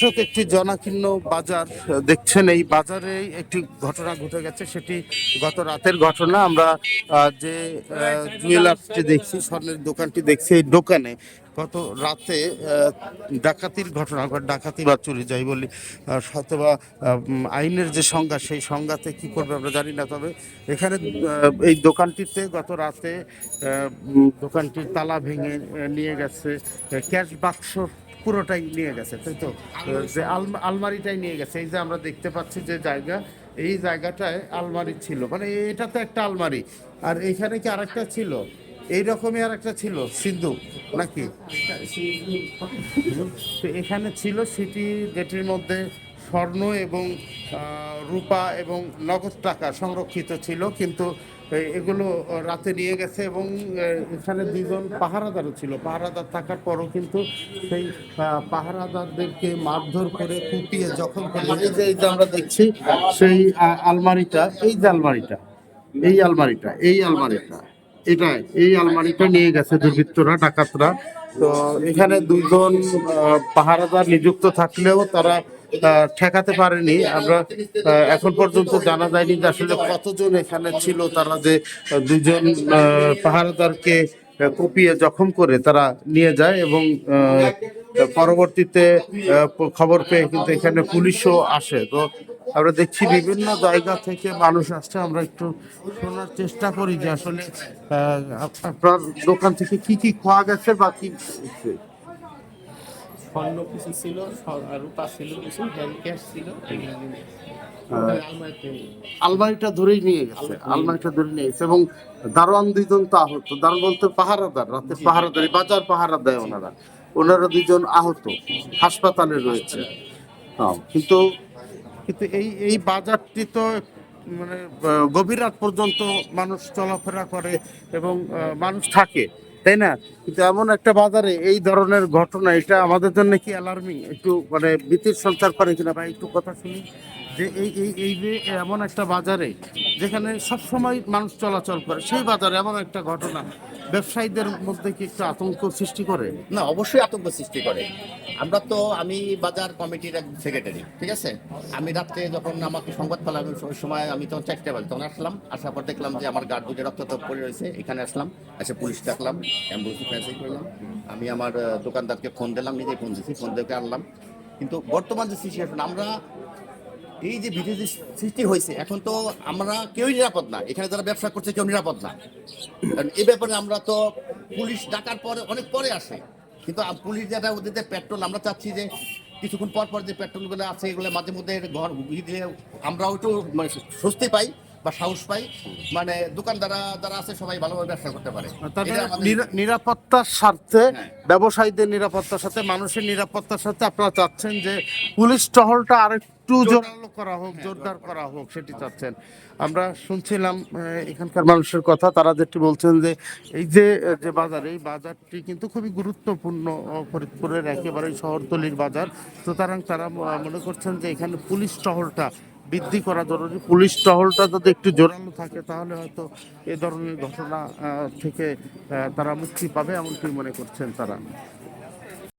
দর্শক একটি জনাকীর্ণ বাজার দেখছেন এই বাজারে একটি ঘটনা ঘটে গেছে। সেটি গত রাতের ঘটনা। আমরা যে জুয়েলার্সটি দেখছি, স্বর্ণের দোকানটি দেখছি এই দোকানে গত রাতে ডাকাতির ঘটনা ডাকাতি বা চুরি যাই বলি অথবা আইনের যে সংজ্ঞা, সেই সংজ্ঞাতে কি করবে আমরা জানি না। তবে এখানে এই দোকানটিতে গত রাতে দোকানটির তালা ভেঙে নিয়ে গেছে ক্যাশ বাক্স পুরোটাই নিয়ে গেছে তাই তো? যে আলমা- আলমারিটাই নিয়ে গেছে। এই যে আমরা দেখতে পাচ্ছি যে জায়গা এই জায়গাটায় আলমারি ছিল। মানে এটা তো একটা আলমারি। আর এখানে কি আরেকটা ছিল? এই রকমই আর একটা ছিল সিন্ধু নাকি? তো এখানে ছিল সিটি গেটের মধ্যে স্বর্ণ এবং রূপা এবং নগদ টাকা সংরক্ষিত ছিল, কিন্তু এগুলো রাতে নিয়ে গেছে এবং এখানে দুজন পাহারাদারও ছিল। পাহারাদার থাকার পরও কিন্তু সেই পাহারাদারদেরকে মারধর করে কুপিয়ে জখম করে এই যে এই যে আমরা দেখছি, সেই আলমারিটা, এই যে আলমারিটা, এই আলমারিটা এই আলমারিটা, এটা, এই আলমারিটা নিয়ে গেছে দুর্বৃত্তরা, ডাকাতরা। তো এখানে দুইজন পাহারাদার নিযুক্ত থাকলেও তারা ঠেকাতে পারেনি। আমরা এখন পর্যন্ত জানা যায়নি যে আসলে কতজন এখানে ছিল। তারা যে দুজন পাহারাদারকে কুপিয়ে জখম করে তারা নিয়ে যায় এবং পরবর্তীতে খবর পেয়ে কিন্তু এখানে পুলিশও আসে। তো আমরা দেখছি বিভিন্ন জায়গা থেকে মানুষ আসছে। আমরা একটু শোনার চেষ্টা করি যে আসলে আপনার দোকান থেকে কি কি খোয়া গেছে বা কি স্বর্ণ কিছু ছিল রূপা ছিল কিছু ব্যাংক ক্যাশ ছিল। আলমারিটা ধরেই নিয়ে গেছে আলমারিটা ধরে নিয়ে গেছে। এবং দারোয়ান দুইজন তো আহত। দারোয়ান বলতে পাহারাদার রাতে পাহারাদার এই বাজার পাহারা দেয় ওনারা। ওনারা দুইজন আহত হাসপাতালে রয়েছে। কিন্তু কিন্তু এই এই বাজারটি তো মানে গভীর রাত পর্যন্ত মানুষ চলাফেরা করে এবং মানুষ থাকে। তাই না? কিন্তু এমন একটা বাজারে এই ধরনের ঘটনা, এটা আমাদের জন্য কি অ্যালার্মিং একটু মানে ভীতির সঞ্চার করে কিনা ভাই? একটু কথা শুনি। যে এই এই এই যে এমন একটা বাজারে যেখানে সব সময় মানুষ চলাচল করে, সেই বাজারে এমন একটা ঘটনা ব্যবসায়ীদের মধ্যে কি একটু আতঙ্ক সৃষ্টি করে? না, অবশ্যই আতঙ্ক সৃষ্টি করে। আমরা তো, আমি বাজার কমিটির এক সেক্রেটারি ঠিক আছে? আমি রাত্রে যখন আমাকে সংবাদ পেলাম ওই সময় আমি তখন চারটে বাজে তখন আসলাম, আসার পর দেখলাম যে আমার গার্ড দুটো রক্ত পড়ে রয়েছে, এখানে আসলাম, এসে পুলিশ ডাকলাম অ্যাম্বুলেন্স মেসেজ করলাম আমি আমার দোকানদারকে ফোন দিলাম নিজে ফোন দিয়েছি ফোন দেখে আনলাম। কিন্তু বর্তমান যে সিচুয়েশন আমরা এই যে যে সৃষ্টি হয়েছে এখন তো আমরা কেউই নিরাপদ না। এখানে যারা ব্যবসা করছে কেউ নিরাপদ না। কারণ এই ব্যাপারে আমরা তো পুলিশ ডাকার পরে অনেক পরে আসে। কিন্তু পুলিশ যেটা ওদের যে পেট্রোল আমরা চাচ্ছি যে কিছুক্ষণ পর পর যে পেট্রোলগুলো আছে এগুলো মাঝে মধ্যে ঘর দিলে আমরাও একটু মানে স্বস্তি পাই বা সাহস পাই। মানে দোকানদাররা যারা আছে সবাই ভালোভাবে ব্যবসা করতে পারে। নিরাপত্তার স্বার্থে হ্যাঁ। ব্যবসায়ীদের নিরাপত্তার সাথে মানুষের নিরাপত্তার সাথে আপনারা চাচ্ছেন যে পুলিশ টহলটা আরেকটু জোরালো করা হোক জোরদার করা হোক সেটি চাচ্ছেন। আমরা শুনছিলাম এখানকার মানুষের কথা তারা যেটি বলছেন যে এই যে যে বাজার এই বাজারটি কিন্তু খুবই গুরুত্বপূর্ণ ফরিদপুরের একেবারেই শহরতলির বাজার। সুতরাং তারা মনে করছেন যে এখানে পুলিশ টহলটা বৃদ্ধি করা জরুরি। পুলিশ টহলটা যদি একটু জোরালো থাকে তাহলে হয়তো এ ধরনের ঘটনা থেকে তারা মুক্তি পাবে এমনটি মনে করছেন তারা।